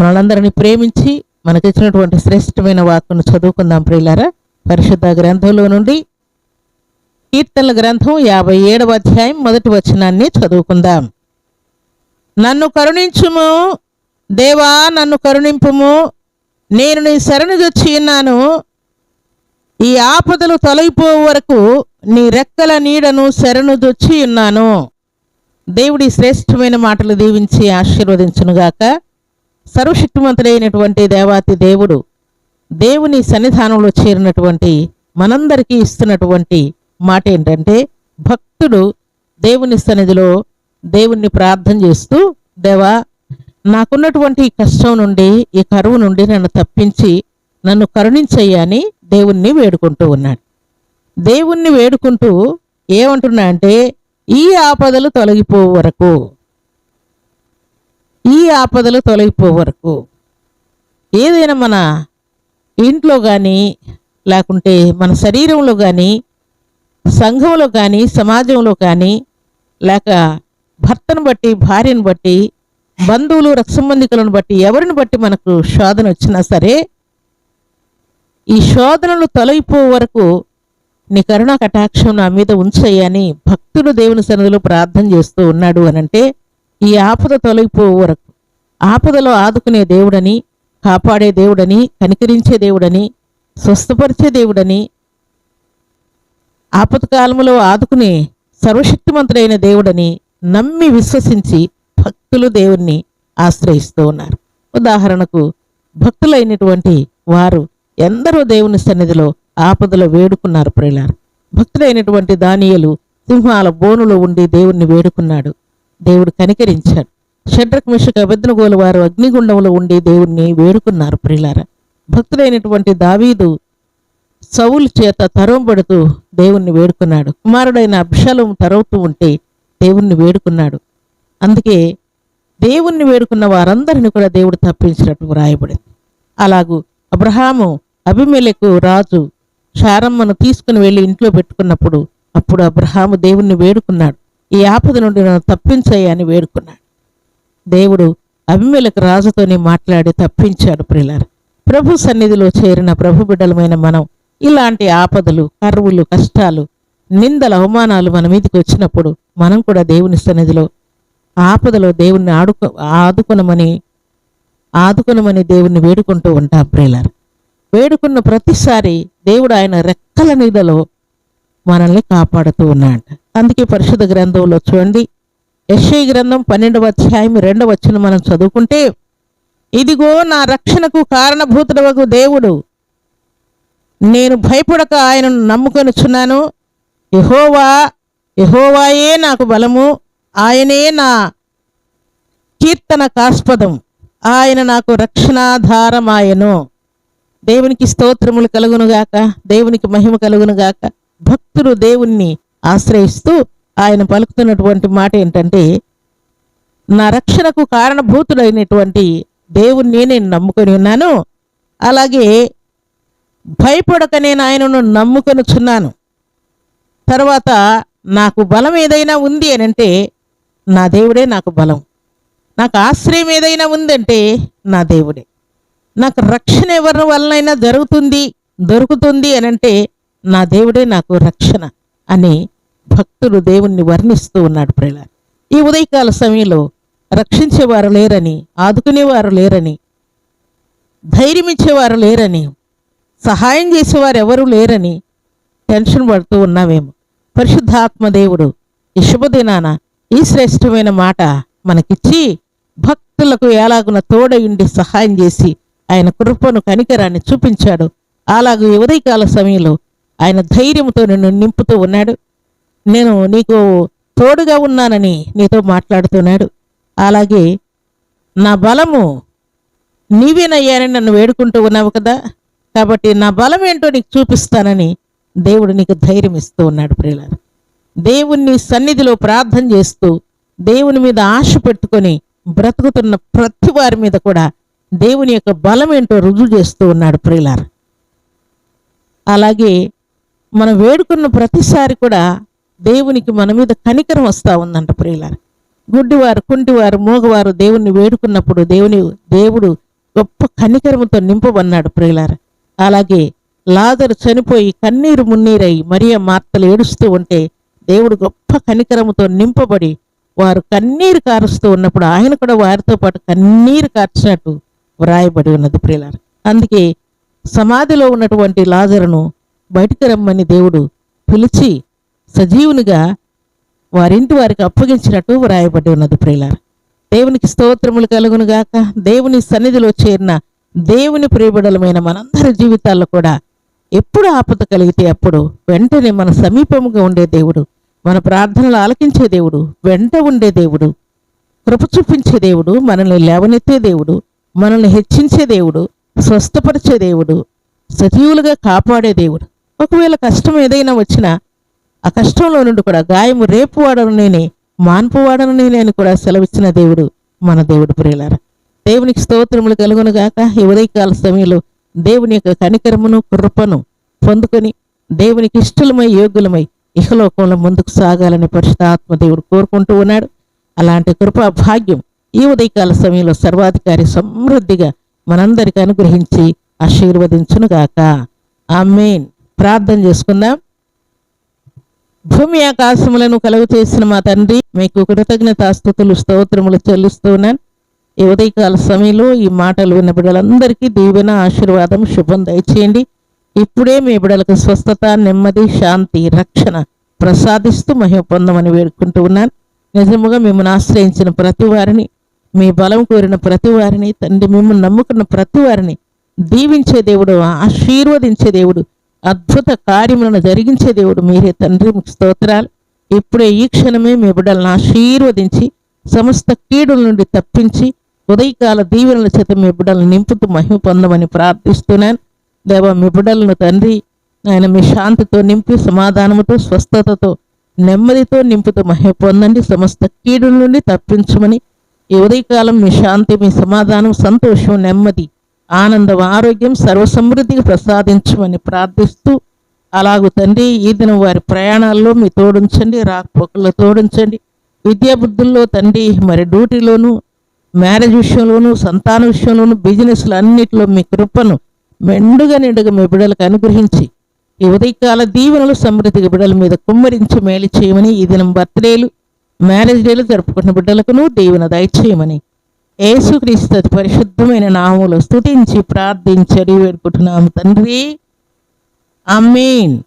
మనందరినీ ప్రేమించి మనకిచ్చినటువంటి శ్రేష్టమైన వాక్కును చదువుకుందాం ప్రియులారా. పరిశుద్ధ గ్రంథంలో నుండి కీర్తనల గ్రంథం యాభై ఏడవ అధ్యాయం మొదటి వచనాన్ని చదువుకుందాం. నన్ను కరుణించుము దేవా నన్ను కరుణింపుము నేను నీ శరణుజొచ్చి ఉన్నాను. ఈ ఆపదలు తొలగిపో వరకు నీ రెక్కల నీడను శరణుదొచ్చి ఉన్నాను. దేవుడి శ్రేష్టమైన మాటలు దీవించి ఆశీర్వదించునుగాక. సర్వశక్తిమంతుడైనటువంటి దేవాతి దేవుడు దేవుని సన్నిధానంలో చేరినటువంటి మనందరికీ ఇస్తున్నటువంటి మాట ఏంటంటే భక్తుడు దేవుని సన్నిధిలో దేవుణ్ణి ప్రార్థన చేస్తూ దేవా నాకున్నటువంటి కష్టం నుండి ఈ కరువు నుండి నన్ను తప్పించి నన్ను కరుణించయ్యా దేవుణ్ణి వేడుకుంటూ ఉన్నాడు. దేవుణ్ణి వేడుకుంటూ ఏమంటున్నా అంటే ఈ ఆపదలు తొలగిపో వరకు ఈ ఆపదలు తొలగిపో వరకు. ఏదైనా మన ఇంట్లో కానీ లేకుంటే మన శరీరంలో కానీ సంఘంలో కానీ సమాజంలో కానీ లేక భర్తను బట్టి భార్యను బట్టి బంధువులు రక్సంబంధికులను బట్టి ఎవరిని బట్టి మనకు శోధన వచ్చినా సరే ఈ శోధనలు తొలగిపో వరకు నీ కరుణా కటాక్షం నా మీద ఉంచయ్యని భక్తుడు దేవుని సన్నిధిలో ప్రార్థన చేస్తూ ఉన్నాడు అనంటే ఈ ఆపద తొలగిపో వరకు. ఆపదలో ఆదుకునే దేవుడని కాపాడే దేవుడని కనికరించే దేవుడని స్వస్థపరిచే దేవుడని ఆపత్కాలములో ఆదుకునే సర్వశక్తిమంతుడైన దేవుడని నమ్మి విశ్వసించి భక్తులు దేవుణ్ణి ఆశ్రయిస్తూ ఉన్నారు. ఉదాహరణకు భక్తులైనటువంటి వారు ఎందరో దేవుని సన్నిధిలో ఆపదలో వేడుకున్నారు ప్రియులారు. భక్తులైనటువంటి దానియలు సింహాల బోనులో ఉండి దేవుణ్ణి వేడుకున్నాడు. దేవుడు కనికరించాడు. షడ్రక్ మిషక అభిజ్ఞగోలు వారు అగ్నిగుండంలో ఉండి దేవుణ్ణి వేడుకున్నారు ప్రిలార భక్తుడైనటువంటి దావీదు సౌలు చేత తరవబడుతూ దేవుణ్ణి వేడుకున్నాడు. కుమారుడైన అభిషాలం తరవుతూ ఉంటే దేవుణ్ణి వేడుకున్నాడు. అందుకే దేవుణ్ణి వేడుకున్న వారందరిని కూడా దేవుడు తప్పించినట్టు వ్రాయబడింది. అలాగూ అబ్రహాము అభిమేలకు రాజు శారమ్మను తీసుకుని వెళ్ళి ఇంట్లో పెట్టుకున్నప్పుడు అప్పుడు అబ్రహాము దేవుణ్ణి వేడుకున్నాడు. ఈ ఆపద నుండి నన్ను తప్పించయ్యా అని వేడుకున్నాడు. దేవుడు అభిమేలకు రాజుతోనే మాట్లాడి తప్పించాడు ప్రిలార్ ప్రభు సన్నిధిలో చేరిన ప్రభు బిడ్డలమైన మనం ఇలాంటి ఆపదలు కరువులు కష్టాలు నిందల అవమానాలు మన మీదకి వచ్చినప్పుడు మనం కూడా దేవుని సన్నిధిలో ఆపదలో దేవుణ్ణి ఆడుకు ఆదుకునమని ఆదుకునమని దేవుణ్ణి వేడుకుంటూ ఉంటాం ప్రియులారు. వేడుకున్న ప్రతిసారి దేవుడు ఆయన రెక్కల నీడలో మనల్ని కాపాడుతూ ఉన్నాడు. అందుకే పరిశుద్ధ గ్రంథంలో చూడండి. యశ్ఐ గ్రంథం పన్నెండవ అధ్యాయం రెండవ వచ్చిన మనం చదువుకుంటే ఇదిగో నా రక్షణకు కారణభూతుడవకు దేవుడు. నేను భయపడక ఆయనను నమ్ముకొనుచున్నాను. యహోవా యహోవాయే నాకు బలము. ఆయనే నా కీర్తన కాస్పదం ఆయన నాకు రక్షణాధారమాయను. దేవునికి స్తోత్రములు కలుగునుగాక. దేవునికి మహిమ కలుగునుగాక. భక్తుడు దేవుణ్ణి ఆశ్రయిస్తూ ఆయన పలుకుతున్నటువంటి మాట ఏంటంటే నా రక్షణకు కారణభూతుడైనటువంటి దేవుణ్ణి నేను నమ్ముకొని ఉన్నాను. అలాగే భయపడక నేను ఆయనను నమ్ముకొనుచున్నాను. తర్వాత నాకు బలం ఏదైనా ఉంది అని అంటే నా దేవుడే నాకు బలం. నాకు ఆశ్రయం ఏదైనా ఉందంటే నా దేవుడే. నాకు రక్షణ ఎవరి వలనైనా జరుగుతుంది దొరుకుతుంది అని అంటే నా దేవుడే నాకు రక్షణ అని భక్తుడు దేవుణ్ణి వర్ణిస్తూ ఉన్నాడు ప్రేల ఈ ఉదయకాల సమయంలో రక్షించేవారు లేరని ఆదుకునేవారు లేరని ధైర్యమిచ్చేవారు లేరని సహాయం చేసేవారు ఎవరూ లేరని టెన్షన్ పడుతూ ఉన్నామేమో. పరిశుద్ధాత్మదేవుడు ఈ శుభదినాన ఈ శ్రేష్టమైన మాట మనకిచ్చి భక్తులకు ఎలాగున తోడయుండి సహాయం చేసి ఆయన కృపను కనికరాన్ని చూపించాడు. అలాగే ఈ ఉదయకాల సమయంలో ఆయన ధైర్యంతో నిన్ను నింపుతూ ఉన్నాడు. నేను నీకు తోడుగా ఉన్నానని నీతో మాట్లాడుతున్నాడు. అలాగే నా బలము నీవేనయ్యానని నన్ను వేడుకుంటూ ఉన్నావు కదా. కాబట్టి నా బలం ఏంటో నీకు చూపిస్తానని దేవుడు నీకు ధైర్యం ఇస్తూ ఉన్నాడు ప్రియులారు. దేవుణ్ణి సన్నిధిలో ప్రార్థన చేస్తూ దేవుని మీద ఆశ పెట్టుకొని బ్రతుకుతున్న ప్రతి వారి మీద కూడా దేవుని యొక్క బలం ఏంటో రుజువు చేస్తూ ఉన్నాడు ప్రియులారు. అలాగే మనం వేడుకున్న ప్రతిసారి కూడా దేవునికి మన మీద కనికరం వస్తూ ఉందంట ప్రియులారు. గుడ్డివారు కుంటివారు మూగవారు దేవుణ్ణి వేడుకున్నప్పుడు దేవుని దేవుడు గొప్ప కనికరముతో నింపబన్నాడు ప్రియులారు. అలాగే లాజరు చనిపోయి కన్నీరు మున్నీరై మరియ మార్తలు ఏడుస్తూ ఉంటే దేవుడు గొప్ప కనికరముతో నింపబడి వారు కన్నీరు కారుస్తూ ఉన్నప్పుడు ఆయన కూడా వారితో పాటు కన్నీరు కార్చినట్టు వ్రాయబడి ఉన్నది ప్రియులారు. అందుకే సమాధిలో ఉన్నటువంటి లాజరును బయటికి రమ్మని దేవుడు పిలిచి సజీవునిగా వారింటి వారికి అప్పగించినట్టు వ్రాయబడి ఉన్నది ప్రియులారు. దేవునికి స్తోత్రములు కలుగునుగాక. దేవుని సన్నిధిలో చేరిన దేవుని ప్రియబడలమైన మనందరి జీవితాల్లో కూడా ఎప్పుడు ఆపద కలిగితే అప్పుడు వెంటనే మన సమీపముగా ఉండే దేవుడు మన ప్రార్థనలు ఆలకించే దేవుడు వెంట ఉండే దేవుడు కృప చూపించే దేవుడు మనల్ని లేవనెత్తే దేవుడు మనల్ని హెచ్చించే దేవుడు స్వస్థపరిచే దేవుడు సజీవులుగా కాపాడే దేవుడు ఒకవేళ కష్టం ఏదైనా వచ్చినా ఆ కష్టంలో నుండి కూడా గాయము రేపు వాడను నేనే మాన్పు వాడను నేనే అని కూడా సెలవిచ్చిన దేవుడు మన దేవుడు ప్రియులార. దేవునికి స్తోత్రములు కలుగును గాక. ఈ ఉదయకాల సమయంలో దేవుని యొక్క కనికరమును కృపను పొందుకొని దేవునికి ఇష్టలమై యోగ్యులమై ఇహలోకంలో ముందుకు సాగాలని పరిశుధాత్మ దేవుడు కోరుకుంటూ ఉన్నాడు. అలాంటి కృపా భాగ్యం ఈ ఉదయకాల సమయంలో సర్వాధికారి సమృద్ధిగా మనందరికీ అనుగ్రహించి ఆశీర్వదించునుగాక ఆమెన్. ప్రార్థన చేసుకుందాం. భూమి ఆకాశములను కలుగు చేసిన మా తండ్రి మీకు కృతజ్ఞతాస్థుతులు స్తోత్రములు చెల్లిస్తున్నాను ఈ ఉదయకాల సమయంలో ఈ మాటలు విన్న బిడ్డలందరికీ దీవెన ఆశీర్వాదం శుభం దయచేయండి. ఇప్పుడే మీ బిడ్డలకు స్వస్థత నెమ్మది శాంతి రక్షణ ప్రసాదిస్తూ మహిమ పొందమని వేడుకుంటూ ఉన్నాను. నిజముగా మిమ్మల్ని ఆశ్రయించిన ప్రతి వారిని మీ బలం కోరిన ప్రతి వారిని తండ్రి మిమ్మల్ని నమ్ముకున్న ప్రతి వారిని దీవించే దేవుడు ఆశీర్వదించే దేవుడు అద్భుత కార్యములను జరిగించే దేవుడు మీరే తండ్రి. స్తోత్రాలు. ఇప్పుడే ఈ క్షణమే మీ బిడ్డలను ఆశీర్వదించి సమస్త కీడుల నుండి తప్పించి ఉదయకాల దీవెనల చేత మీ బిడ్డలను నింపుతూ మహిమ పొందమని ప్రార్థిస్తున్నాను. దేవ మీ బిడ్డలను తండ్రి ఆయన మీ శాంతితో నింపి సమాధానముతో స్వస్థతతో నెమ్మదితో నింపుతూ మహిమ పొందండి. సమస్త కీడుల నుండి తప్పించమని ఈ ఉదయకాలం మీ శాంతి మీ సమాధానం సంతోషం నెమ్మది ఆనందం ఆరోగ్యం సర్వసమృద్ధిగా ప్రసాదించమని ప్రార్థిస్తూ అలాగూ తండ్రి ఈ దినం వారి ప్రయాణాల్లో మీ తోడుంచండి రాకపోకల్లో తోడుంచండి. విద్యాబుద్ధుల్లో తండ్రి మరి డ్యూటీలోను మ్యారేజ్ విషయంలోను సంతాన విషయంలోను బిజినెస్లు అన్నిటిలో మీ కృపను మెండుగా నిండుగా మీ బిడ్డలకు అనుగ్రహించి ఈ ఉదయకాల దీవెనలు సమృద్ధిగా బిడ్డల మీద కుమ్మరించి మేలు చేయమని ఈ దినం బర్త్డేలు మ్యారేజ్ డేలు జరుపుకున్న బిడ్డలకును దీవెన దయచేయమని యేసుక్రీస్తు పరిశుద్ధమైన నామములు స్తుతించి ప్రార్థించడి అడిగి వేడుకుంటున్నాము తండ్రి. అమ్మీన్